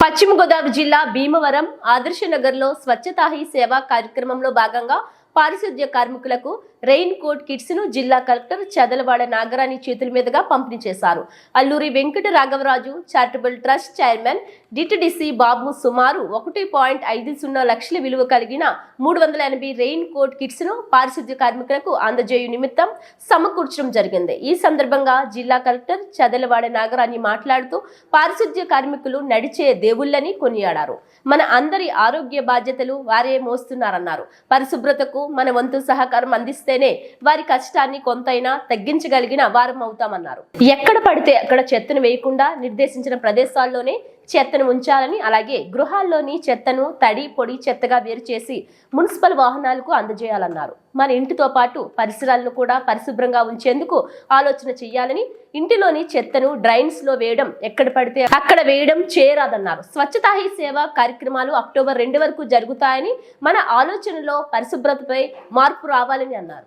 పశ్చిమ గోదావరి జిల్లా భీమవరం ఆదర్శ నగర్లో స్వచ్ఛతా హీ సేవా కార్యక్రమంలో భాగంగా పారిశుద్ధ్య కార్మికులకు రెయిన్ కోట్ కిట్స్ను జిల్లా కలెక్టర్ చదలవాడ నాగరాణి చేతుల మీదుగా పంపిణీ చేశారు. Alluri Venkata Raghavaraju charitable trust chairman DTDC Babu సుమారు ఒకటి పాయింట్ ఐదు సున్నా లక్షల విలువ కలిగిన మూడు వందల ఎనభై రెయిన్ కోట్ కిట్స్ను పారిశుద్ధ్య కార్మికులకు అందజేయు నిమిత్తం సమకూర్చడం జరిగింది. ఈ సందర్భంగా జిల్లా కలెక్టర్ చదలవాడ నాగరాణి మాట్లాడుతూ పారిశుద్ధ్య కార్మికులు నడిచే దేవుళ్ళని కొనియాడారు. మన అందరి ఆరోగ్య బాధ్యతలు వారే మోస్తున్నారన్నారు. పరిశుభ్రతకు మన వంతు సహకారం అందిస్తేనే వారి కష్టాన్ని కొంతైనా తగ్గించగలిగిన వారం అవుతామన్నారు ఎక్కడ పడితే అక్కడ చెత్తను వేయకుండా నిర్దేశించిన ప్రదేశాల్లోనే చెత్తను ఉంచాలని అలాగే గృహాల్లోని చెత్తను తడి పొడి చెత్తగా వేరు చేసి మున్సిపల్ వాహనాలకు అందజేయాలన్నారు. మన ఇంటితో పాటు పరిసరాలను కూడా పరిశుభ్రంగా ఉంచేందుకు ఆలోచన చేయాలని ఇంటిలోని చెత్తను డ్రైన్స్లో వేయడం ఎక్కడ పడితే అక్కడ వేయడం చేయరాదన్నారు. స్వచ్ఛతా హీ సేవ కార్యక్రమాలు అక్టోబర్ రెండు వరకు జరుగుతాయని మన ఆలోచనలో పరిశుభ్రతపై మార్పు రావాలని అన్నారు.